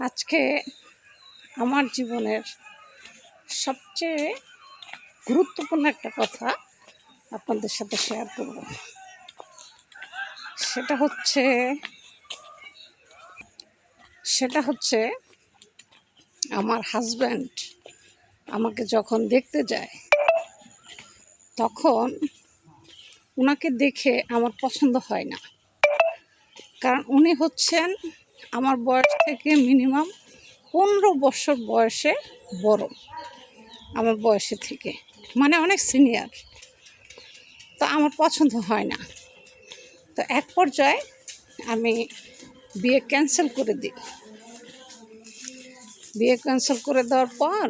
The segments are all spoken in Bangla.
আজকে আমার জীবনের সবচেয়ে গুরুত্বপূর্ণ একটা কথা আপনাদের সাথে শেয়ার করব। সেটা হচ্ছে সেটা হচ্ছে আমার হাজব্যান্ড আমাকে যখন দেখতে যায়, তখন ওনাকে দেখে আমার পছন্দ হয় না। কারণ উনি হচ্ছেন আমার বয়স থেকে মিনিমাম পনেরো বছর বয়সে বড়, আমার বয়সে থেকে। মানে অনেক সিনিয়র। তো আমার পছন্দ হয় না। তো এক পর্যায়ে আমি বিয়ে ক্যান্সেল করে দিই। বিয়ে ক্যান্সেল করে দেওয়ার পর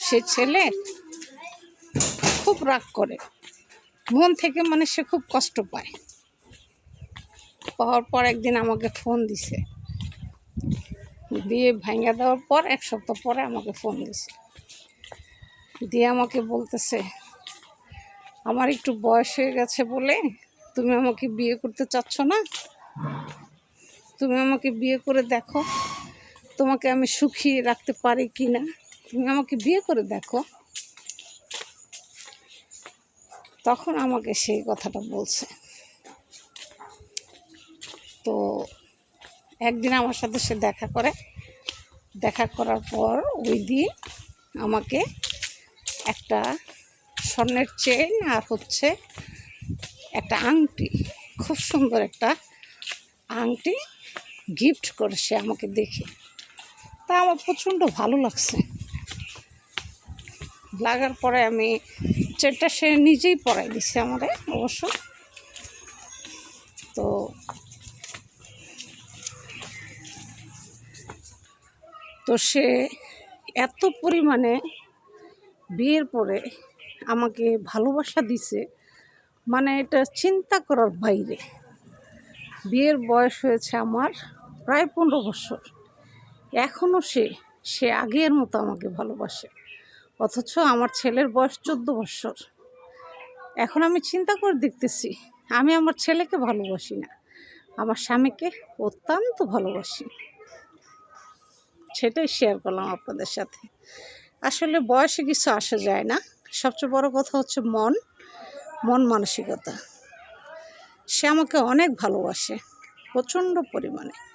সে ছেলে খুব রাগ করে। মন থেকে মানে সে খুব কষ্ট পায়। পাওয়ার পর একদিন আমাকে ফোন দিছে। দিয়ে ভাঙা দেওয়ার পর এক সপ্তাহ পরে আমাকে ফোন দিছে। দিয়ে আমাকে বলতেছে, আমার একটু বয়স হয়ে গেছে বলে তুমি আমাকে বিয়ে করতে চাচ্ছ না? তুমি আমাকে বিয়ে করে দেখো, তোমাকে আমি সুখী রাখতে পারি কি না? তুমি আমাকে বিয়ে করে দেখো। তখন আমাকে সেই কথাটা বলছে। তো একদিন আমার সাথে সে দেখা করে। দেখা করার পর ওই দিন আমাকে একটা স্বর্ণের চেন আর হচ্ছে একটা আংটি, খুব সুন্দর একটা আংটি গিফট করে সে আমাকে দেখে। তা আমার প্রচণ্ড ভালো লাগছে। লাগার পরে আমি চেনটা সে নিজেই পরাই দিছে আমারে অবশ্য। তো তো সে এত পরিমাণে বিয়ের পরে আমাকে ভালোবাসা দিছে। মানে এটা চিন্তা করার বাইরে। বিয়ের বয়স হয়েছে আমার প্রায় পনেরো বছর। এখনও সে সে আগের মতো আমাকে ভালোবাসে। অথচ আমার ছেলের বয়স চোদ্দ বছর। এখন আমি চিন্তা করে দেখতেছি, আমি আমার ছেলেকে ভালোবাসি না। আমার স্বামীকে অত্যন্ত ভালোবাসি। সেটাই শেয়ার করলাম আপনাদের সাথে। আসলে বয়সে কিছু আসা যায় না। সবচেয়ে বড় কথা হচ্ছে মন মন মানসিকতা। সে আমাকে অনেক ভালোবাসে, প্রচণ্ড পরিমাণে।